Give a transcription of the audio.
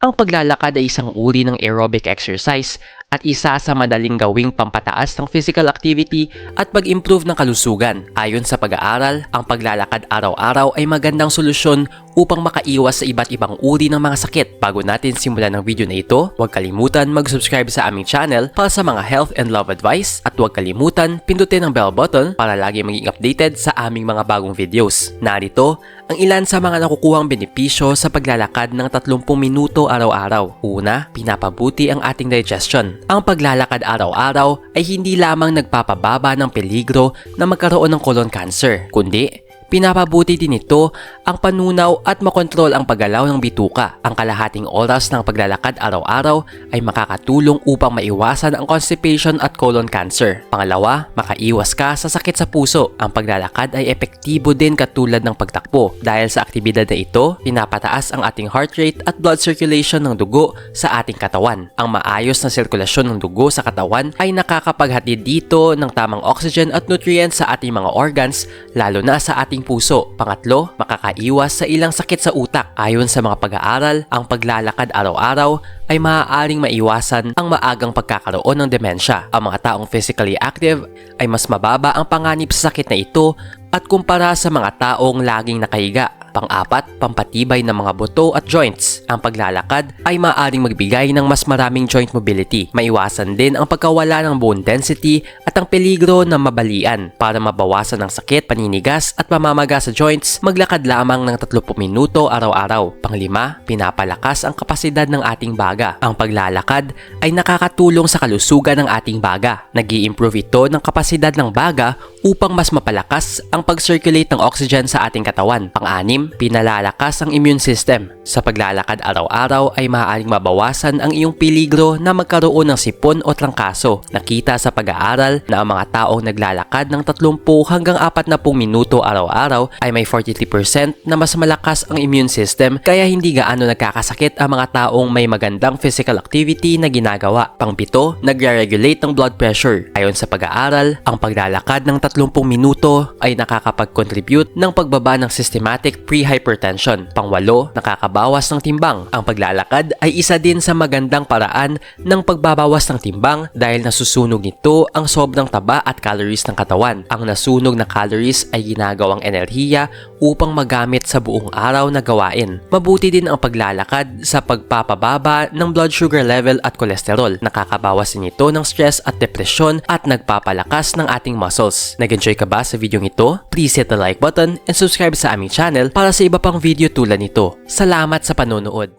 Ang paglalakad ay isang uri ng aerobic exercise at isa sa madaling gawing pampataas ng physical activity at pag-improve ng kalusugan. Ayon sa pag-aaral, ang paglalakad araw-araw ay magandang solusyon upang makaiwas sa iba't ibang uri ng mga sakit. Bago natin simulan ang video na ito, huwag kalimutan mag-subscribe sa aming channel para sa mga health and love advice at huwag kalimutan pindutin ang bell button para lagi maging updated sa aming mga bagong videos. Narito ang ilan sa mga nakukuhang benepisyo sa paglalakad ng 30 minuto araw-araw. Una, pinapabuti ang ating digestion. Ang paglalakad araw-araw ay hindi lamang nagpapababa ng peligro na magkaroon ng colon cancer, kundi Pinapabuti din ito ang panunaw at makontrol ang paggalaw ng bituka. Ang kalahating oras ng paglalakad araw-araw ay makakatulong upang maiwasan ang constipation at colon cancer. Pangalawa, makaiwas ka sa sakit sa puso. Ang paglalakad ay epektibo din katulad ng pagtakbo. Dahil sa aktibidad na ito, pinapataas ang ating heart rate at blood circulation ng dugo sa ating katawan. Ang maayos na sirkulasyon ng dugo sa katawan ay nakakapaghatid dito ng tamang oxygen at nutrients sa ating mga organs, lalo na sa ating puso. Pangatlo, makakaiwas sa ilang sakit sa utak. Ayon sa mga pag-aaral, ang paglalakad araw-araw ay maaaring maiwasan ang maagang pagkakaroon ng demensya. Ang mga taong physically active ay mas mababa ang panganib sa sakit na ito at kumpara sa mga taong laging nakahiga. Pang-apat, pampatibay ng mga buto at joints. Ang paglalakad ay maaaring magbigay ng mas maraming joint mobility. Maiwasan din ang pagkawala ng bone density at ang peligro ng mabalian. Para mabawasan ang sakit, paninigas at pamamaga sa joints, maglakad lamang ng 30 minuto araw-araw. Panglima, pinapalakas ang kapasidad ng ating baga. Ang paglalakad ay nakakatulong sa kalusugan ng ating baga. nag improve ito ng kapasidad ng baga upang mas mapalakas ang pag-circulate ng oxygen sa ating katawan. Pang-anim, pinalalakas ang immune system. Sa paglalakad araw-araw ay maaaring mabawasan ang iyong peligro na magkaroon ng sipon o trangkaso. Nakita sa pag-aaral na ang mga taong naglalakad ng 30 hanggang 40 minuto araw-araw ay may 43% na mas malakas ang immune system kaya hindi gaano nagkakasakit ang mga taong may magandang physical activity na ginagawa. Pangpito, nagre-regulate ng blood pressure. Ayon sa pag-aaral, ang paglalakad ng 30 minuto ay nakakapag-contribute ng pagbaba ng systematic pre-hypertension. Pangwalo, nakakabawas ng timbang. Ang paglalakad ay isa din sa magandang paraan ng pagbabawas ng timbang dahil nasusunog nito ang sobrang taba at calories ng katawan. Ang nasunog na calories ay ginagawang enerhiya upang magamit sa buong araw na gawain. Mabuti din ang paglalakad sa pagpapababa ng blood sugar level at kolesterol. Nakakabawas din ito ng stress at depresyon at nagpapalakas ng ating muscles. Nag-enjoy ka ba sa video ito? Please hit the like button and subscribe sa aming channel para sa iba pang video tulad nito. Salamat sa panonood!